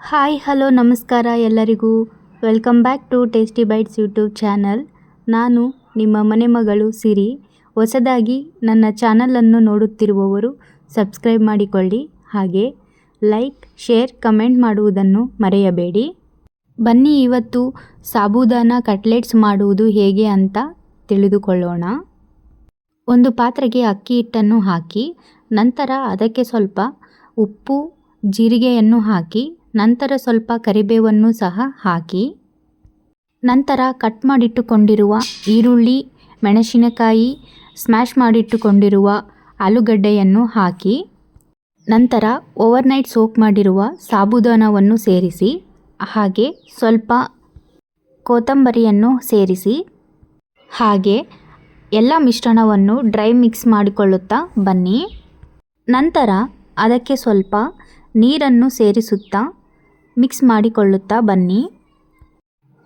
Hi, hello, ನಮಸ್ಕಾರ ಎಲ್ಲರಿಗೂ. Welcome back to tasty bites YouTube channel. ನಾನು ನಿಮ್ಮ ಮನೆ ಮಗಳು ಸಿರಿ. ಹೊಸದಾಗಿ ನನ್ನ ಚಾನಲನ್ನು ನೋಡುತ್ತಿರುವವರು ಸಬ್ಸ್ಕ್ರೈಬ್ ಮಾಡಿಕೊಳ್ಳಿ. ಹಾಗೆ ಲೈಕ್, ಶೇರ್, ಕಮೆಂಟ್ ಮಾಡುವುದನ್ನು ಮರೆಯಬೇಡಿ. ಬನ್ನಿ ಇವತ್ತು ಸಾಬೂದಾನ ಕಟ್ಲೆಟ್ಸ್ ಮಾಡುವುದು ಹೇಗೆ ಅಂತ ತಿಳಿದುಕೊಳ್ಳೋಣ. ಒಂದು ಪಾತ್ರೆಗೆ ಅಕ್ಕಿ ಹಿಟ್ಟನ್ನು ಹಾಕಿ, ನಂತರ ಅದಕ್ಕೆ ಸ್ವಲ್ಪ ಉಪ್ಪು, ಜೀರಿಗೆಯನ್ನು ಹಾಕಿ ನಂತರ ಸ್ವಲ್ಪ ಕರಿಬೇವನ್ನು ಸಹ ಹಾಕಿ, ನಂತರ ಕಟ್ ಮಾಡಿಟ್ಟುಕೊಂಡಿರುವ ಈರುಳ್ಳಿ, ಮೆಣಸಿನಕಾಯಿ ಸ್ಮ್ಯಾಶ್ ಮಾಡಿಟ್ಟುಕೊಂಡಿರುವ ಆಲೂಗಡ್ಡೆಯನ್ನು ಹಾಕಿ, ನಂತರ ಓವರ್ನೈಟ್ ಸೋಕ್ ಮಾಡಿರುವ ಸಾಬುದಾನವನ್ನು ಸೇರಿಸಿ, ಹಾಗೆ ಸ್ವಲ್ಪ ಕೊತ್ತಂಬರಿಯನ್ನು ಸೇರಿಸಿ, ಹಾಗೆ ಎಲ್ಲ ಮಿಶ್ರಣವನ್ನು ಡ್ರೈ ಮಿಕ್ಸ್ ಮಾಡಿಕೊಳ್ಳುತ್ತಾ ಬನ್ನಿ. ನಂತರ ಅದಕ್ಕೆ ಸ್ವಲ್ಪ ನೀರನ್ನು ಸೇರಿಸುತ್ತಾ ಮಿಕ್ಸ್ ಮಾಡಿಕೊಳ್ಳುತ್ತಾ ಬನ್ನಿ.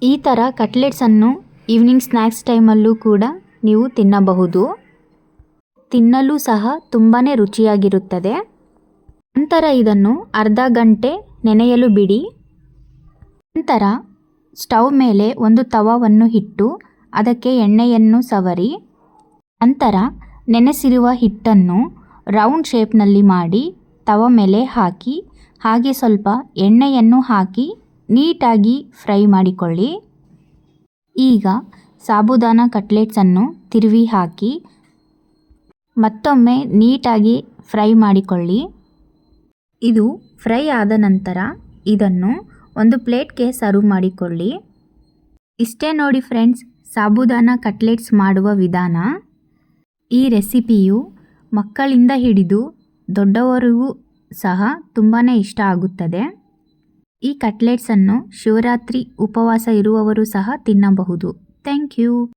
ಈ ಥರ ಕಟ್ಲೆಟ್ಸನ್ನು ಈವ್ನಿಂಗ್ ಸ್ನ್ಯಾಕ್ಸ್ ಟೈಮಲ್ಲೂ ಕೂಡ ನೀವು ತಿನ್ನಬಹುದು. ತಿನ್ನಲು ಸಹ ತುಂಬಾ ರುಚಿಯಾಗಿರುತ್ತದೆ. ನಂತರ ಇದನ್ನು ಅರ್ಧ ಗಂಟೆ ನೆನೆಯಲು ಬಿಡಿ. ನಂತರ ಸ್ಟವ್ ಮೇಲೆ ಒಂದು ತವವನ್ನು ಇಟ್ಟು ಅದಕ್ಕೆ ಎಣ್ಣೆಯನ್ನು ಸವರಿ. ನಂತರ ನೆನೆಸಿರುವ ಹಿಟ್ಟನ್ನು ರೌಂಡ್ ಶೇಪ್ನಲ್ಲಿ ಮಾಡಿ ತವ ಮೇಲೆ ಹಾಕಿ. ಹಾಗೆ ಸ್ವಲ್ಪ ಎಣ್ಣೆಯನ್ನು ಹಾಕಿ ನೀಟಾಗಿ ಫ್ರೈ ಮಾಡಿಕೊಳ್ಳಿ. ಈಗ ಸಾಬುದಾನ ಕಟ್ಲೆಟ್ಸನ್ನು ತಿರುವಿ ಹಾಕಿ ಮತ್ತೊಮ್ಮೆ ನೀಟಾಗಿ ಫ್ರೈ ಮಾಡಿಕೊಳ್ಳಿ. ಇದು ಫ್ರೈ ಆದ ನಂತರ ಇದನ್ನು ಒಂದು ಪ್ಲೇಟ್ಗೆ ಸರ್ವ್ ಮಾಡಿಕೊಳ್ಳಿ. ಇಷ್ಟೇ ನೋಡಿ ಫ್ರೆಂಡ್ಸ್, ಸಾಬುದಾನ ಕಟ್ಲೆಟ್ಸ್ ಮಾಡುವ ವಿಧಾನ. ಈ ರೆಸಿಪಿಯು ಮಕ್ಕಳಿಂದ ಹಿಡಿದು ದೊಡ್ಡವರಿಗೂ ಸಹ ತುಂಬಾ ಇಷ್ಟ ಆಗುತ್ತದೆ. ಈ ಕಟ್ಲೆಟ್ಸನ್ನು ಶಿವರಾತ್ರಿ ಉಪವಾಸ ಇರುವವರು ಸಹ ತಿನ್ನಬಹುದು. Thank you.